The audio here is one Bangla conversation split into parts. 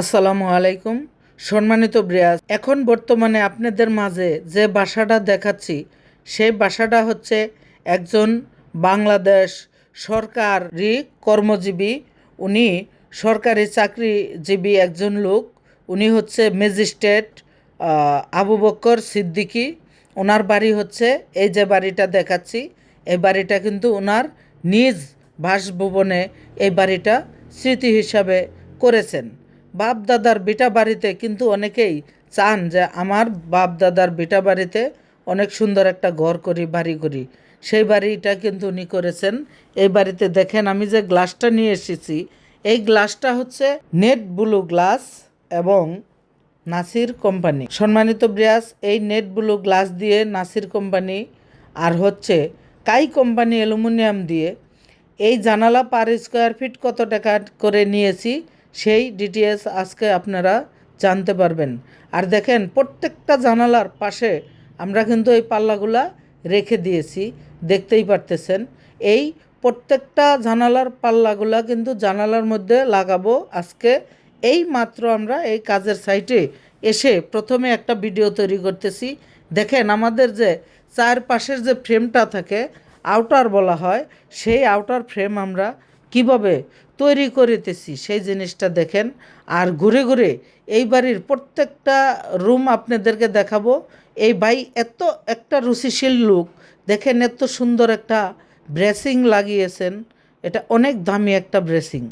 আসসালামু আলাইকুম, সম্মানিত ব্রিয়াজ। এখন বর্তমানে আপনাদের মাঝে যে বাসাটা দেখাচ্ছি, সেই বাসাটা হচ্ছে একজন বাংলাদেশ সরকারি কর্মজীবী। উনি সরকারি চাকরিজীবী একজন লোক। উনি হচ্ছে ম্যাজিস্ট্রেট আবু বক্কর সিদ্দিকী। ওনার বাড়ি হচ্ছে, এই যে বাড়িটা দেখাচ্ছি, এই বাড়িটা কিন্তু ওনার নিজ বাসভবনে এই বাড়িটা স্মৃতি হিসাবে করেছেন। বাপ দাদার বিটা বাড়িতে কিন্তু অনেকেই চান যে আমার বাপ দাদার বিটা বাড়িতে অনেক সুন্দর একটা ঘর করি, বাড়ি করি। সেই বাড়িটা কিন্তু উনি করেছেন। এই বাড়িতে দেখেন আমি যে গ্লাসটা নিয়ে এসেছি, এই গ্লাসটা হচ্ছে নেট ব্লু গ্লাস এবং নাসির কোম্পানি। সম্মানিত ব্রিয়াস, এই নেট ব্লু গ্লাস দিয়ে নাসির কোম্পানি আর হচ্ছে কাই কোম্পানি অ্যালুমিনিয়াম দিয়ে এই জানালা পার স্কোয়ার ফিট কত টাকা করে নিয়েছি সেই ডিটিএস আজকে আপনারা জানতে পারবেন। আর দেখেন, প্রত্যেকটা জানালার পাশে আমরা কিন্তু এই পাল্লাগুলা রেখে দিয়েছি, দেখতেই পারতেছেন। এই প্রত্যেকটা জানালার পাল্লাগুলা কিন্তু জানালার মধ্যে লাগাবো আজকে। এই মাত্র আমরা এই কাজের সাইটে এসে প্রথমে একটা ভিডিও তৈরি করতেছি। দেখেন, আমাদের যে চারপাশের যে ফ্রেমটা থাকে আউটার বলা হয়, সেই আউটার ফ্রেম আমরা কীভাবে তৈরি করিতেছি সেই জিনিসটা দেখেন। আর ঘুরে ঘুরে এই বাড়ির প্রত্যেকটা রুম আপনাদেরকে দেখাবো। এই ভাই এত একটা রুচিশীল লুক, দেখেন এত সুন্দর একটা ব্রেসিং লাগিয়েছেন। এটা অনেক দামি একটা ব্রেসিং,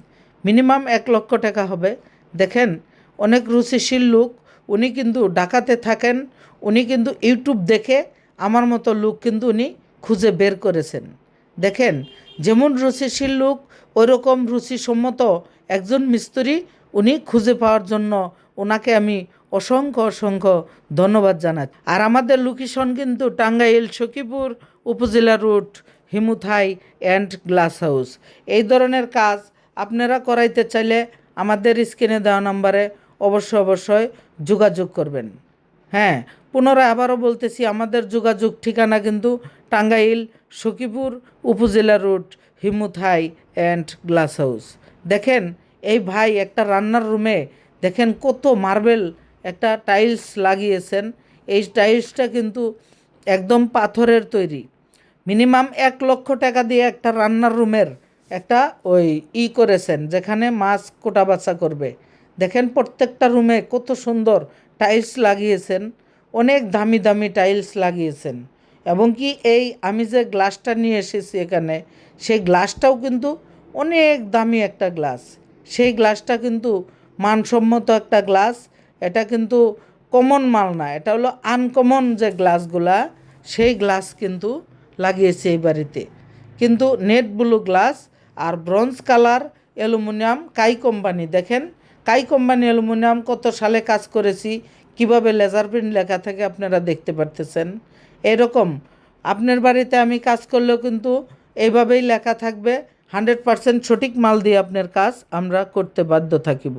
মিনিমাম এক লক্ষ টাকা হবে। দেখেন, অনেক রুচিশীল লোক, উনি কিন্তু ডাকাতে থাকেন, উনি কিন্তু ইউটিউব দেখে, আমার মতো লুক কিন্তু উনি খুঁজে বের করেছেন। দেখেন যেমন রুচিশীল লোক, ওইরকম রুচিসম্মত একজন মিস্ত্রি উনি খুঁজে পাওয়ার জন্য ওনাকে আমি অসংখ্য অসংখ্য ধন্যবাদ জানাই। আর আমাদের লোকেশন কিন্তু Tangail, Sakhipur upazila root হিমুথাই and glass house এই ধরনের কাজ আপনারা করাইতে চাইলে আমাদের স্ক্রিনে দেওয়া নম্বরে অবশ্যই অবশ্যই যোগাযোগ করবেন। হ্যাঁ পুনরায় আবারও বলতেছি, আমাদের যোগাযোগ ঠিকানা কিন্তু Tangail, Sakhipur upazila root হিমুথাই and glass house. দেখেন, এই ভাই একটা রান্নার রুমে, দেখেন কত মার্বেল একটা টাইলস লাগিয়েছেন। এই টাইলসটা কিন্তু একদম পাথরের তৈরি। মিনিমাম এক লক্ষ টাকা দিয়ে একটা রান্নার রুমের একটা ওই ই করেছেন, যেখানে মাছ কোটা বাছা করবে। দেখেন প্রত্যেকটা রুমে কত সুন্দর টাইলস লাগিয়েছেন। অনেক দামি দামি টাইলস লাগিয়েছেন। এবং কি এই আমি যে গ্লাসটা নিয়ে এসেছি এখানে, সেই গ্লাসটাও কিন্তু অনেক দামি একটা গ্লাস সেই গ্লাসটা কিন্তু মানসম্মত একটা গ্লাস এটা কিন্তু কমন মাল না, এটা হলো আনকমন যে গ্লাসগুলা সেই গ্লাস কিন্তু লাগিয়েছে এই বাড়িতে। কিন্তু নেট ব্লু গ্লাস আর ব্রঞ্জ কালার অ্যালুমিনিয়াম কাই কোম্পানি দেখেন? কাই কোম্পানি অ্যালুমিনিয়াম কত সালে কাজ করেছি? কীভাবে লেজার প্রিন্ট লেখা থাকে আপনারা দেখতে পারতেছেন। এরকম, আপনার বাড়িতে আমি কাজ করলেও কিন্তু এইভাবেই লেখা থাকবে। হান্ড্রেড পারসেন্ট সঠিক মাল দিয়ে আপনার কাজ আমরা করতে বাধ্য থাকিব।